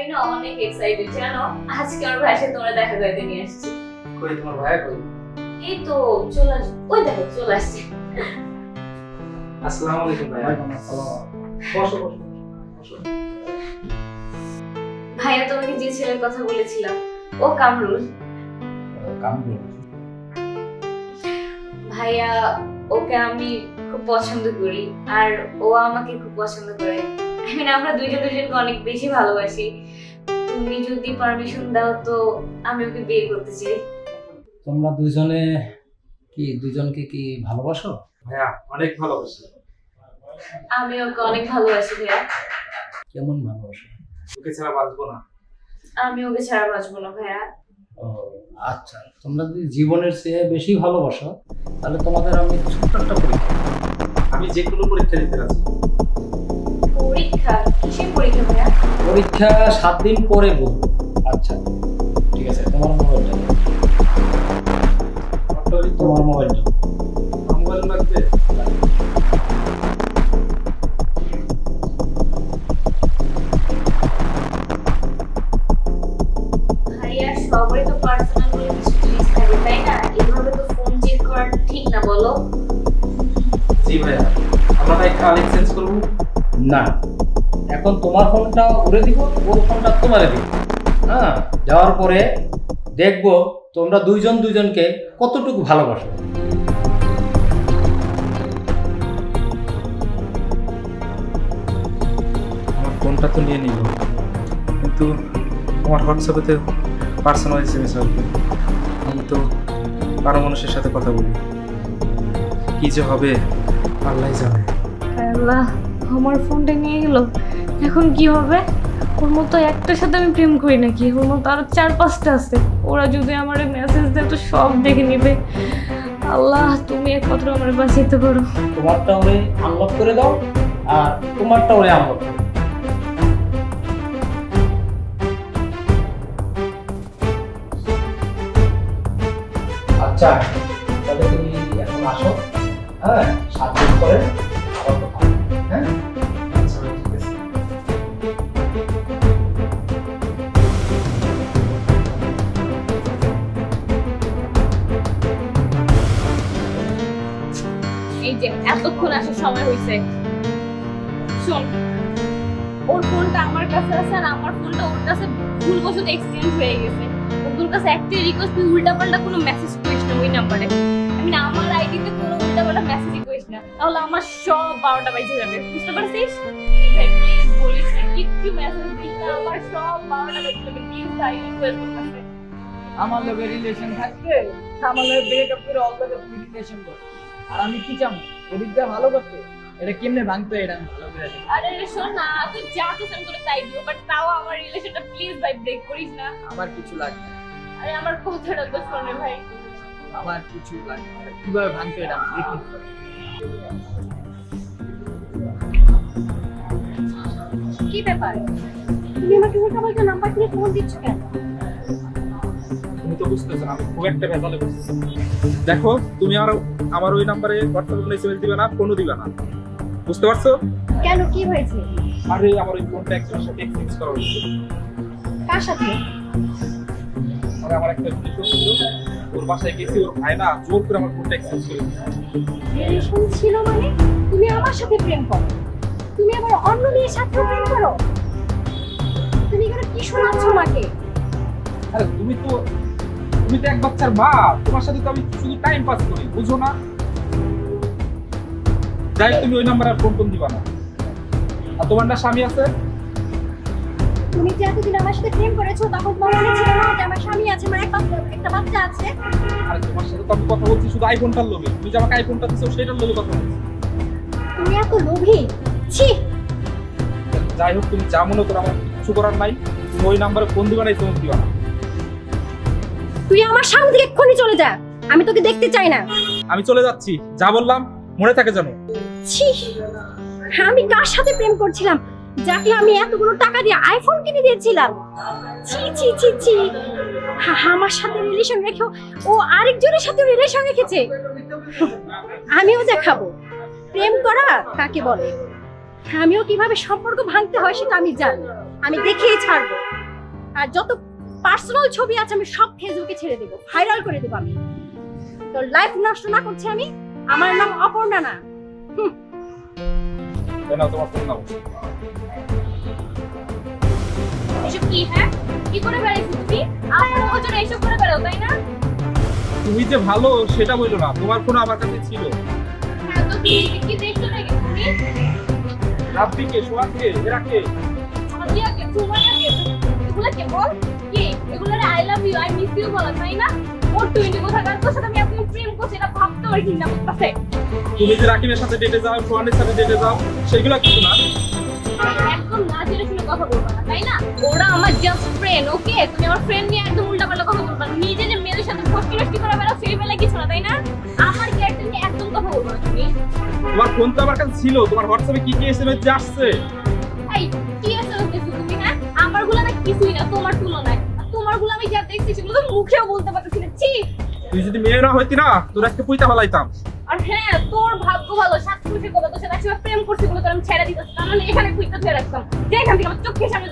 আমি না অনেক এক্সাইটেড জানো? আজকে আমার ভাইয়ের সাথে তোমরা দেখা করতে নিয়ে আসছি কই তোমার ভাইয়া কই? এই তো চলে ওই দেখো চলে আসছে। আসসালামু আলাইকুম বসো বসো ভাইয়া তোমাকে যে ছেলের কথা বলেছিলাম ও কামরুল। কামরুল। ভাইয়া ওকে আমি খুব পছন্দ করি আর ও আমাকে খুব পছন্দ করে। Mean, আমরা দুইজন দুজনকে অনেক বেশি ভালোবাসি। তুমি যদি পারমিশন দাও তো আমি ওকে বিয়ে করতে চাই। তোমরা দুইজনে কি দুজনকে কি ভালোবাসো? ভাইয়া অনেক ভালোবাসি। আমি ওকে অনেক ভালোবাসি ভাইয়া। কেমন ভালোবাসো? ওকে ছাড়া বাঁচবো না। আমি ওকে ছাড়া বাঁচবো না ভাইয়া। ও আচ্ছা। তোমরা যদি জীবনের চেয়ে বেশি ভালোবাসো তাহলে তোমাদের আমি ছোট্ট একটা পরীক্ষা। আমি যে কোনো পরীক্ষা দিতে রাজি। পরীক্ষা কিসের পরীক্ষা ভাইয়া? পরীক্ষা সাত দিন পরে বলব। আচ্ছা ঠিক আছে তোমার মোবাইলটা তোমার মোবাইলটা মোবাইল লাগবে? সবারই তো পার্সোনাল বলে কিছু জিনিস থাকে তাই না? এভাবে তো ফোন চেক করা ঠিক না বলো। জি ভাইয়া আমরা তাই এক্সচেঞ্জ করব। না। এখন তোমার ফোনটা উড়ে দিব ওর ফোনটা তোমারে দিব। হ্যাঁ? দেওয়ার পরে দেখব তোমরা দুইজন দুইজনকে কতটুকু ভালোবাসো। আমার ফোনটা তো নিয়ে নিল কিন্তু আমার হোয়াটসঅ্যাপে পার্সোনাল এস এম এস আসবে। আমি তো কারও মানুষের সাথে কথা বলি। কি যে হবে আল্লাহ জানে। আল্লাহ। আমার ফোনটা নিয়ে গেল। এখন কি হবে? ওর মতো একটার সাথে আমি প্রেম করি নাকি? ওর মতো আরও চার পাঁচটা আছে। ওরা যদি আমার মেসেজ দেয় তো সব দেখে নিবে। আল্লাহ, তুমি একমাত্র আমার বাঁচাইতে পারো। তোমারটা ওরে আনলক করে দাও আর তোমারটা ওরে আনলক আচ্ছা তাহলে তুমি এখন আসো। হ্যাঁ সাত দিন যে এতক্ষণ আসার সময় হয়েছে শোন, ওর ফোনটা আমার কাছে আছে আর আমার ফোনটা ওর কাছে ভুলবশত এক্সচেঞ্জ হয়ে গেছে। ওর কাছে একটাই রিকোয়েস্ট তুই উল্টাপাল্টা কোনো মেসেজ করিস না ওই নাম্বারে আমি আমার আইডিতে কোনো উল্টাপাল্টা মেসেজই করিস না। তাহলে আমার সব বারোটা বাজে যাবে। বুঝতে পারছিস? আমার লোকের রিলেশন থাকতে আমার লোকের ব্রেকআপ করে অল লোকের রিলেশন কর আর আমি কি চাম? এদিক দিয়ে ভালো করতে এটা কেমনে ভাঙতে এটা করে। আরে শোন না তুই যা তো আমি তোকে তাই দিও বাট তাও আমার রিলেশনটা প্লিজ ভাই ব্রেক করিস না। আমার কিছু লাগবে আরে আমার কথাটা তো শোন ভাই। আমার কিছু লাগবে কীভাবে ভাঙতে এটা দেখি। কি ব্যাপার? তুমি আমাকে উল্টা পাল্টা নাম্বার দিয়ে ফোন দিচ্ছ কেন? তো বুঝতেছো আমি খুব একটা ভেজালে বুঝতেছি দেখো তুমি আর আমার ওই নাম্বারে হোয়াটসঅ্যাপে কোনো এসএমএস দিবে না ফোনও দিবে না। বুঝতে পারছ? কেন কি হয়েছে? আরে আমার ওই ফোনটা একজনের সাথে এক্সচেঞ্জ করা হয়েছে। কার সাথে? আরে আমার একটা রিলেশন ছিল ওর বাসায় গেছি ওর ভাই না জোর করে আমার ফোনটা এক্সচেঞ্জ করে। রিলেশন ছিল মানে? তুমি আমার সাথে প্রেম করো। তুমি আবার অন্য মেয়ের সাথে প্রেম করো? তুমি এখানে কি শোনাচ্ছ আমাকে? আরে তুমি তো তুমি তো এক বাচ্চার মা তোমার সাথে তো আমি শুধু টাইম পাস করি বুঝো না? যাই তুমি ওই নাম্বারে আর ফোন ফোন দিবা না। আর তোমার না স্বামী আছে? তুমি যে এতদিন আমার সাথে প্রেম করেছ তখন তোমার মনে ছিল না যে আমার স্বামী আছে আমার বাচ্চা- একটা বাচ্চা আছে? আর তোমার সাথে তো আমি কথা বলছি শুধু আইফোনটার লোভে। তুমি যে আমাকে আইফোনটা দিছো সেটার লোভে কথা বলছি। তুমি এত লোভী? ছি! যাই হোক তুমি যা মনে করো আমার কিছু করার নাই। তুমি ওই নাম্বারে ফোন দিবা না ফোন দিবা না। তুই আমার সামনে থেকে এক্ষুনি চলে যা। আমি তোকে দেখতে চাই না। আমি চলে যাচ্ছি। যা বললাম মনে থাকে জানো ছি আমি কার সাথে প্রেম করছিলাম? যাকে আমি এতগুলো টাকা দিয়ে আইফোন কিনে দিয়েছিলাম। ছি ছি ছি ছি। আমার সাথে রিলেশন রেখেও ও আরেকজনের সাথে রিলেশন রেখেছে। আমিও দেখাবো। প্রেম করা কাকে বলে? আমিও কীভাবে সম্পর্ক ভাঙতে হয় সেটা আমি জানি। আমি দেখেই ছাড়বো। আর যত পার্সোনাল ছবি আছে আমি সব ফেসবুকে ছেড়ে দেবো ভাইরাল করে দেবো আমি। তোর লাইফ নষ্ট না করছি আমি আমার নাম অপর্ণা না। না তোমার ফোন নাও। এসব কি হ্যাঁ? কি করে বেড়াইছো তুমি? আমার ওজন এইসব করে বেড়াও তাই না? তুমি যে ভালো সেটা বলল না। তোমার ফোন আমার কাছে ছিল। হ্যাঁ তো তুমি কি দেখছ নাকি তুমি? রাব্বিকে সোহাগকে এরাকে। আদিয়াকে সুমাইয়াকে এগুলো কে বল? কি I love you I miss you বলা তাই না? ওর টোয়েন্টি কোথাকার তোর সাথে আমি প্রেম করছি এটা ভাবতে পারি করতেছে তুমি যে রাকিবের সাথে ডেটে যাও সোহানের সাথে ডেটে যাও সেগুলো কিছু না একদম না জেনে শুনে কথা বলবা না তাই না? ওরা আমার জাস্ট ফ্রেন্ড ওকে তুমি আমার ফ্রেন্ড নিয়ে একদম উল্টাপাল্টা কথা বলবা না। নিজে যে মেয়েদের সাথে করে সেই বেলা কিছু না তাই না? আমার ক্যারেক্টার নিয়ে একদম কথা বলবা না তুমি। তোমার ফোন তো আমার কাছে ছিল তোমার হোয়াটসঅ্যাপে কি কি এসএমএস আসছে? এই কি কিছু তুমি হ্যাঁ? আমারগুলো না কিছুই না তোমার তুলনায়। আর তোমারগুলো আমি যা দেখছি সেগুলো তো মুখেও বলতে পারতেছি না। ছি! তুই যদি মেয়ে না হইতি না তোর আজকে পুইতা ফেলাইতাম। আর হ্যাঁ তোর ভাগ্য ভালো সাত পুরুষের কথা তো একসময় প্রেম করছি বলে তোর আমি ছেড়ে দিতেছি তাহলে এখানে পুইতা ছেড়ে রাখতাম। যে এখান থেকে আমার চোখের সামনে